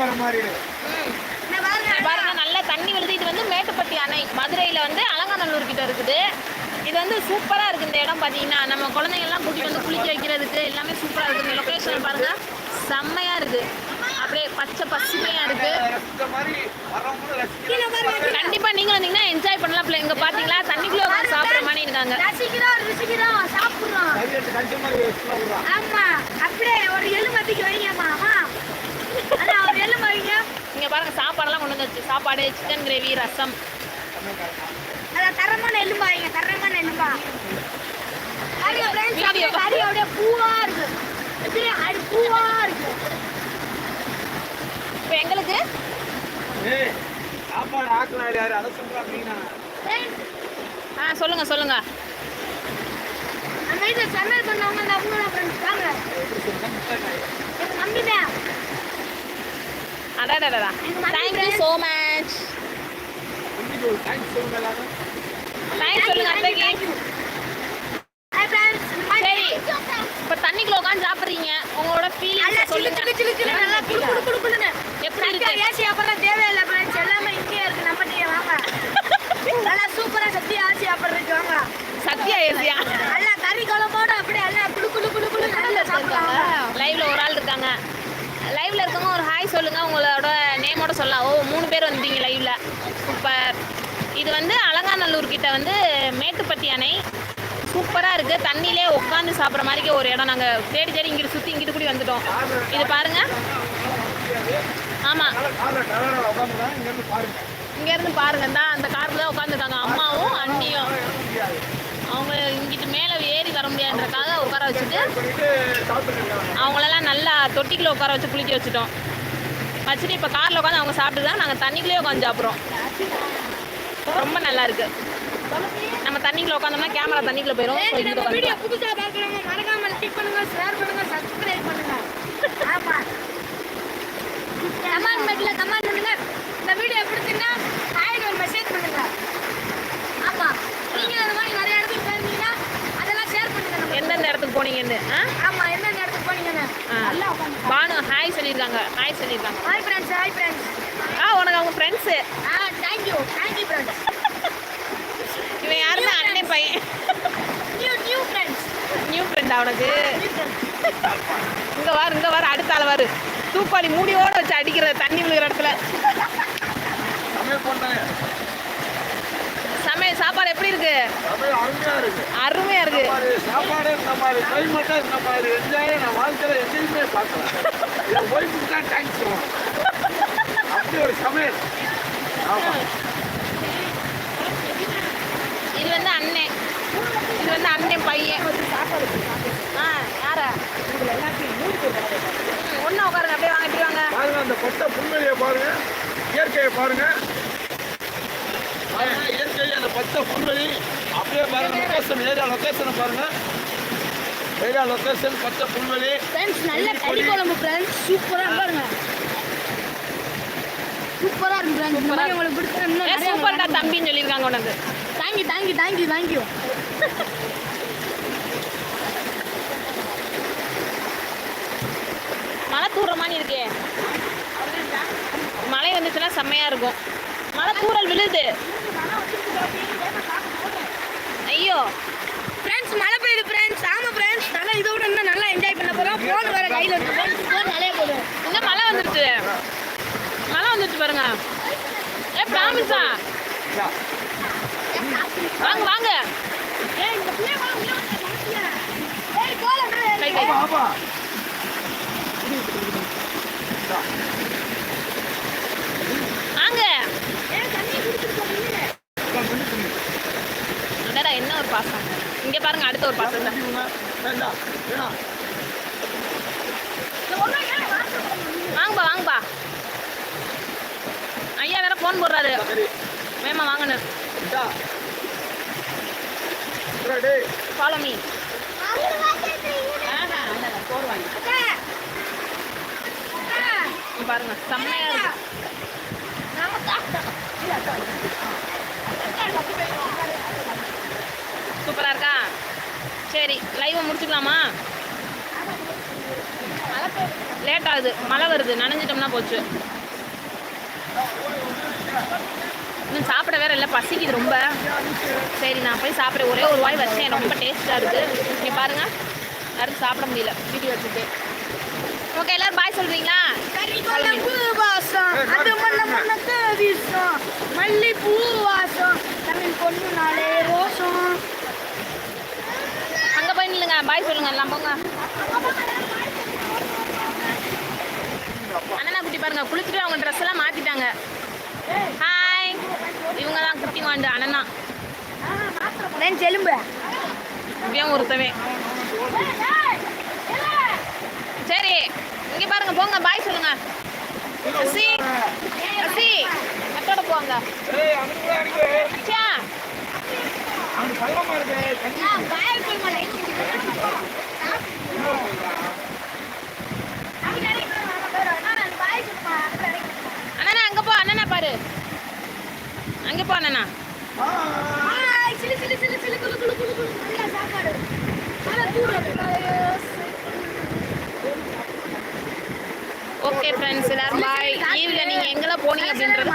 இங்க பாருங்க நல்ல தண்ணி வருது இது வந்து மேட்டுப்பட்டி அணை. மதுரையில் வந்து அலங்காநல்லூர் கிட்ட இருக்குது. இது வந்து சூப்பராக இருக்குது இந்த இடம் பார்த்தீங்கன்னா நம்ம குழந்தைங்கள்லாம் கூட்டிட்டு வந்து குளிக்க வைக்கிறதுக்கு எல்லாமே சூப்பராக இருக்குது இந்த லொக்கேஷன் பாருங்க. செம்மையாக இருக்குது அப்படியே பச்சை பசுமையாக இருக்குது கண்டிப்பாக நீங்களும் வந்தீங்கன்னா என்ஜாய் பண்ணலாம் பிள்ளை. இங்கே பார்த்தீங்களா தண்ணிக்குள்ளே உட்காந்து சாப்பிட்ற மாதிரி இருக்காங்க. சாப்பிடுறோம். அப்படியே ஒரு எலும்பு தூக்கி வைங்கம்மா அம்மா அதான் ஒரு எலும்பு வைங்க இங்கே பாருங்க சாப்பாடெல்லாம் கொண்டு வந்து சாப்பாடு சிக்கன் கிரேவி ரசம். அதான் தரமான எலும்பா வைங்க தரமான எலும்பா கறி friends, Video. அப்படியே கறி அப்படியே பூவா இருக்கு. அது பூவா இருக்கு. இப்போ எங்களுக்கு? சாப்பாடு ஆக்குனாரு யாரு? அதை சொல்றாங்க Friends, ஆ சொல்லுங்க சொல்லுங்க. நம்ம வீட்டுல சமையல் பண்ணவங்க இந்த அவங்க ஃப்ரெண்ட்ஸ் வாங்க. எங்க மம்மி தான். அடாடா தேங்க்யூ ஸோ மச் தேங்க்ஸ் சொல்லுங்க அத்தைக்கு சரி. இப்போ தண்ணிக்குள்ள உட்காந்து சாப்பிட்றீங்க உங்களோட ஃபீலிங் சொல்லுங்க எப்படி இருக்கு ஏசி அப்புறம் ஃப்ரெண்ட்ஸ் எல்லாமே இங்கேயே இருக்கு நம்ம டீ வாங்க நல்லா சூப்பரா சத்தியா ஆசி அப்புறம் வாங்க சத்யா ஏசியா நல்லா கறி குழம்போட அப்படியே எல்லாம் குடு குடு குடு குடு நல்லா சாப்பிடுவாங்க லைவ்ல ஒரு ஆள் இருக்காங்க லைவ்ல இருக்கவங்க ஒரு ஹாய் சொல்லுங்க. உங்களோட நேமோட சொல்லலாம். ஓ மூணு பேர் வந்துட்டீங்க லைவ்ல சூப்பர். இது வந்து அலங்காநல்லூர் கிட்ட வந்து மேட்டுப்பட்டி அணை. சூப்பராக இருக்குது தண்ணியிலே உட்காந்து சாப்பிட்ற மாதிரிக்கே ஒரு இடம். நாங்கள் தேடி தேடி இங்கிட்டு சுற்றி இங்கிட்டு கூடி வந்துட்டோம். இது பாருங்க. ஆமாம் இங்கேருந்து பாருங்க. தான் அந்த காரில் தான் உட்காந்துருக்காங்க அம்மாவும் அண்ணியும். அவங்க இங்கிட்டு மேலே ஏறி வர முடியாதுன்றக்காக வச்சுட்டு அவங்களெல்லாம் நல்லா தொட்டிக்குள்ள உட்கார வச்சு குளிக்க வச்சுட்டோம். வச்சுட்டு இப்போ காரில் உட்காந்து அவங்க சாப்பிட்டு தான் நாங்கள் தண்ணிக்குள்ளேயே உட்காந்து சாப்பிட்றோம். ரொம்ப நல்லா இருக்கு. நம்ம தண்ணிக்குள்ள உட்காந்தோம்னா கேமரா தண்ணிக்குள்ள போயிடும் ஸோ இங்கிட்டு நம்ம வீடியோ உட்காந்து புதுசா பார்க்குறவங்க மறக்காம லைக் பண்ணுங்க ஷேர் பண்ணுங்க சப்ஸ்கிரைப் பண்ணுங்க. கமெண்ட் கமெண்ட் பண்ணுங்க இந்த வீடியோ பிடிச்சிருந்தா ஹாய்னு ஒரு மெசேஜ் பண்ணுங்க ஆமா நீங்க அந்த மாதிரி நிறைய இடத்துக்கு போயிருந்தீங்கன்னா அதெல்லாம் ஷேர் பண்ணுங்க நம்ம எந்தெந்த இடத்துக்கு போனீங்கன்னு ஆ ஆமா எந்தெந்த இடத்துக்கு போனீங்கன்னு ஆ. நல்லா உட்காந்து பானு ஹாய் சொல்லியிருக்காங்க ஹாய் ஃப்ரெண்ட்ஸ் ஹாய் ஃப்ரெண்ட்ஸ் ஆ உனக்கு அவங்க friends ah thank you thank you friends இவன் யாருன்னா அண்ணே பையன் நியூ நியூ ஃப்ரெண்ட்ஸ் நியூ ஃப்ரெண்டா உனக்கு இங்கே வாரு இங்கே வாரு அடுத்த ஆள் வாரு தூப்பாளி மூடியோட வச்சு அடிக்கிற தண்ணி விழுகிற இடத்துல சமையல் சாப்பாடு எப்படி இருக்கு அருமையா இருக்கு சாப்பாடு இந்த மாதிரி ஒய்ஃபுக்கு தான் தேங்க்ஸ் சொல்லணும் அப்படி ஒரு சமையல் ஆமாம் இது வந்து அண்ணன் இது வந்து அண்ணன் பையன். ஆ யாரா? ஒன்றா உட்காருங்க அப்படியே வாங்க இப்படி வாங்க. பாருங்க அந்த பச்சை புல்வெளியை பாருங்க. இயற்கையை பாருங்க. பாருங்க, இயற்கை அந்த பச்சை புல்வெளி. அப்படியே பாருங்க லொக்கேஷன் ஏரியா லொக்கேஷனை பாருங்க. ஏரியா லொக்கேஷன் பச்சை புல்வெளி ஃப்ரெண்ட்ஸ் நல்ல கறி குழம்பு ஃப்ரெண்ட்ஸ் சூப்பரா பாருங்க. சூப்பரா இருக்கு ஃப்ரெண்ட்ஸ் இந்த மாதிரி உங்களுக்கு பிடிச்சா சூப்பர்டா தம்பின்னு சொல்லியிருக்காங்க உனக்கு. தேங்க்யூ தேங்க்யூ தேங்க்யூ தேங்க்யூ மழை தூற மாதிரி இருக்கே. மழை வந்துச்சுன்னா செம்மையா இருக்கும். மழை தூறல் விழுது. ஐயோ. ஃப்ரெண்ட்ஸ் மழை பெய்யுது ஃப்ரெண்ட்ஸ் ஆமா ஃப்ரெண்ட்ஸ் நல்லா இதோட இன்னும் நல்லா என்ஜாய் பண்ண போறோம். ஃபோன் வேற கையில இருக்கு. ஃபோன் நிறைய போதும் என்ன மழை வந்துருச்சு? மழை வந்துருச்சு பாருங்க. ஏ பிராமிஸா வாங்க வாங்க. இந்த பிள்ளை வாங்க உள்ள வந்து மாட்டியா ஏய் போல கை கை ஆமா ஆமா வாங்க ஏய் தண்ணி குடிச்சிட்டு போறீங்க அடடா என்ன ஒரு பாசம் இங்க பாருங்க அடுத்த ஒரு பாசம் வாங்கப்பா வாங்கப்பா. ஐயா வேற ஃபோன் போடுறாரு. வேமா டேய். ஃபாலோ மீ பாருங்க செம்மையா இருக்கு சூப்பரா இருக்கா சரி லைவை முடிச்சுக்கலாமா? லேட் ஆகுது மழை வருது நனைஞ்சிட்டோம்னா போச்சு. இன்னும் சாப்பிட வேற இல்லை பசிக்குது ரொம்ப. சரி நான் போய் சாப்பிட்றேன் ஒரே ஒரு வாய் வச்சேன் ரொம்ப டேஸ்ட்டாக இருக்குது இங்கே பாருங்க யாரும் சாப்பிட முடியல வீடியோ எடுத்துட்டு. ஓகே எல்லாரும் பாய் சொல்கிறீங்களா வீசம் மல்லிப்பூ வாசம். தமிழ் பொண்ணு நாளே ரோசம் அங்கே போய் சொல்லுங்க எல்லாம் போங்க. அண்ணனா குட்டி பாருங்க குளிச்சுட்டு அவங்க ட்ரெஸ் எல்லாம் மாத்திட்டாங்க. ஹாய் இவங்க தான் குட்டி மாண்டு அண்ணனா. நான் செலும்பு? இப்படியும் ஒருத்தவன். சரி இங்க பாருங்க போங்க பாய் சொல்லுங்க. அசி அசி அத்தோட போங்க. ஃப்ரெண்ட்ஸ் எல்லாரும் பாய் லீவில் நீங்கள் எங்கெல்லாம் போனீங்க அப்படின்றது